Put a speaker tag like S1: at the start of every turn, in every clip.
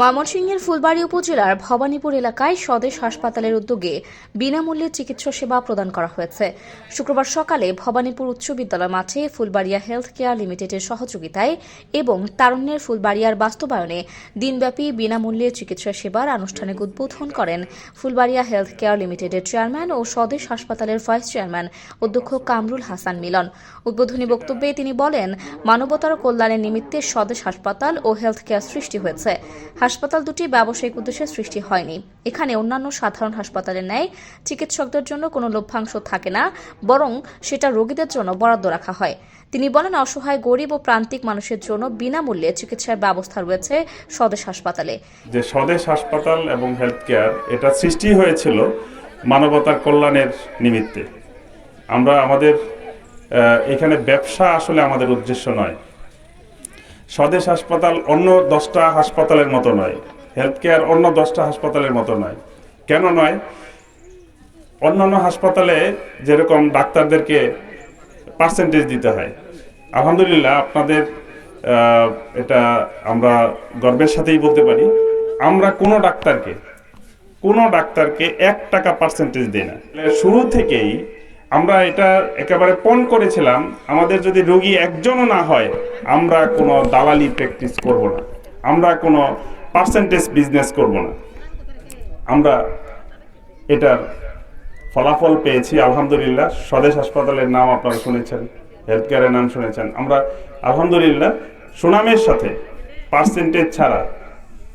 S1: ময়মনসিংহের ফুলবাড়ী উপজেলার ভবানীপুর এলাকায় স্বদেশ হাসপাতালের উদ্যোগে বিনামূল্যে চিকিৎসা সেবা প্রদান করা হয়েছে। শুক্রবার সকালে ভবানীপুর উচ্চ বিদ্যালয় মাঠে ফুলবাড়িয়া হেলথ কেয়ার লিমিটেডের সহযোগিতায় এবং তারুণ্যের ফুলবাড়িয়ার বাস্তবায়নে দিনব্যাপী বিনামূল্যে চিকিৎসা সেবার আনুষ্ঠানিক উদ্বোধন করেন ফুলবাড়িয়া হেলথ কেয়ার লিমিটেডের চেয়ারম্যান ও স্বদেশ হাসপাতালের ভাইস চেয়ারম্যান অধ্যক্ষ কামরুল হাসান মিলন। উদ্বোধনী বক্তব্যে তিনি বলেন, মানবতার কল্যাণের নিমিত্তে স্বদেশ হাসপাতাল ও হেলথ কেয়ার সৃষ্টি হয়েছে। হাসপাতাল দুটি ব্যবসায়িক উদ্দেশ্যে সৃষ্টি হয়নি। এখানে অন্যান্য সাধারণ হাসপাতালের ন্যায় চিকিৎসকদের জন্য কোনো লভ্যাংশ থাকে না, বরং সেটা রোগীদের জন্য বরাদ্দ রাখা হয়। তিনি বলেন, অসহায়, গরিব ও প্রান্তিক মানুষের জন্য বিনামূল্যে চিকিৎসার ব্যবস্থা রয়েছে স্বদেশ হাসপাতালে।
S2: যে স্বদেশ হাসপাতাল এবং হেলথ কেয়ার এটা সৃষ্টি হয়েছিল মানবতার কল্যাণের নিমিত্তে। আমরা আমাদের এখানে ব্যবসা আসলে আমাদের উদ্দেশ্য নয়। স্বদেশ হাসপাতাল অন্য দশটা হাসপাতালের মতো নয়। হেলথ কেয়ার অন্য দশটা হাসপাতালের মতো নয়। কেন নয়? অন্যান্য হাসপাতালে যেরকম ডাক্তারদেরকে পার্সেন্টেজ দিতে হয়। আলহামদুলিল্লাহ আপনাদের এটা আমরা গর্বের সাথেই বলতে পারি। আমরা কোনো ডাক্তারকে কোনো ডাক্তারকে এক টাকা পার্সেন্টেজ দিই না। শুরু থেকেই আমরা এটা একেবারে পণ করেছিলাম, আমাদের যদি রোগী একজনও না হয়, আমরা কোনো দালালি প্র্যাকটিস করব না। আমরা কোনো পার্সেন্টেজ বিজনেস করব না। আমরা এটার ফলাফল পেয়েছি, আলহামদুলিল্লাহ। স্বদেশ হাসপাতালের নাম আপনারা শুনেছেন হেলথ কেয়ারের নাম শুনেছেন। আমরা আলহামদুলিল্লাহ সুনামের সাথে পার্সেন্টেজ ছাড়া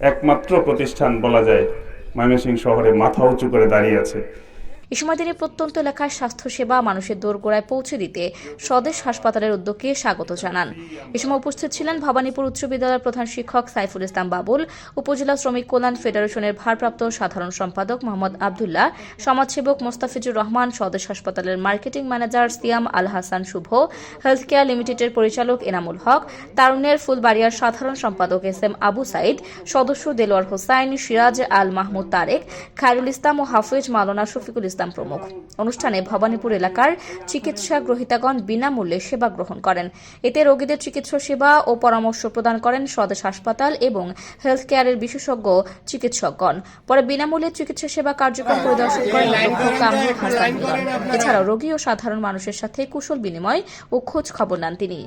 S2: একমাত্র প্রতিষ্ঠান বলা যায় ময়মনসিংহ শহরে মাথা উঁচু করে দাঁড়িয়ে আছে।
S1: এ সময় তিনি প্রত্যন্ত এলাকার স্বাস্থ্যসেবা মানুষের দোরগোড়ায় পৌঁছে দিতে স্বদেশ হাসপাতালের উদ্যোগকে স্বাগত জানান। এ সময় উপস্থিত ছিলেন ভবানীপুর উচ্চ বিদ্যালয়ের প্রধান শিক্ষক সাইফুল ইসলাম বাবুল, উপজেলা শ্রমিক কল্যাণ ফেডারেশনের ভারপ্রাপ্ত সাধারণ সম্পাদক মোহাম্মদ আবদুল্লাহ, সমাজসেবক মোস্তাফিজুর রহমান, স্বদেশ হাসপাতালের marketing manager Siam Al Hasan Shuvo health care লিমিটেডের পরিচালক এনামুল হক, তারুণ্যের ফুলবাড়িয়ার সাধারণ সম্পাদক এস এম আবু সাইদ, সদস্য দেলোয়ার হোসাইন, সিরাজ আল মাহমুদ তারেক, খায়রুল ইসলাম ও হাফিজ মাওলানা শফিকুল ইসলাম প্রমুখ। অনুষ্ঠানে ভবানীপুর এলাকার চিকিৎসা গ্রহীতাগণ বিনামূল্যে সেবা গ্রহণ করেন। এতে রোগীদের চিকিৎসা সেবা ও পরামর্শ প্রদান করেন স্বদেশ হাসপাতাল এবং হেলথ কেয়ারের বিশেষজ্ঞ চিকিৎসকগণ। পরে বিনামূল্যে চিকিৎসা সেবা কার্যক্রম পরিদর্শন করেন এছাড়াও রোগী ও সাধারণ মানুষের সাথে কুশল বিনিময় ও খোঁজ খবর নেন তিনি।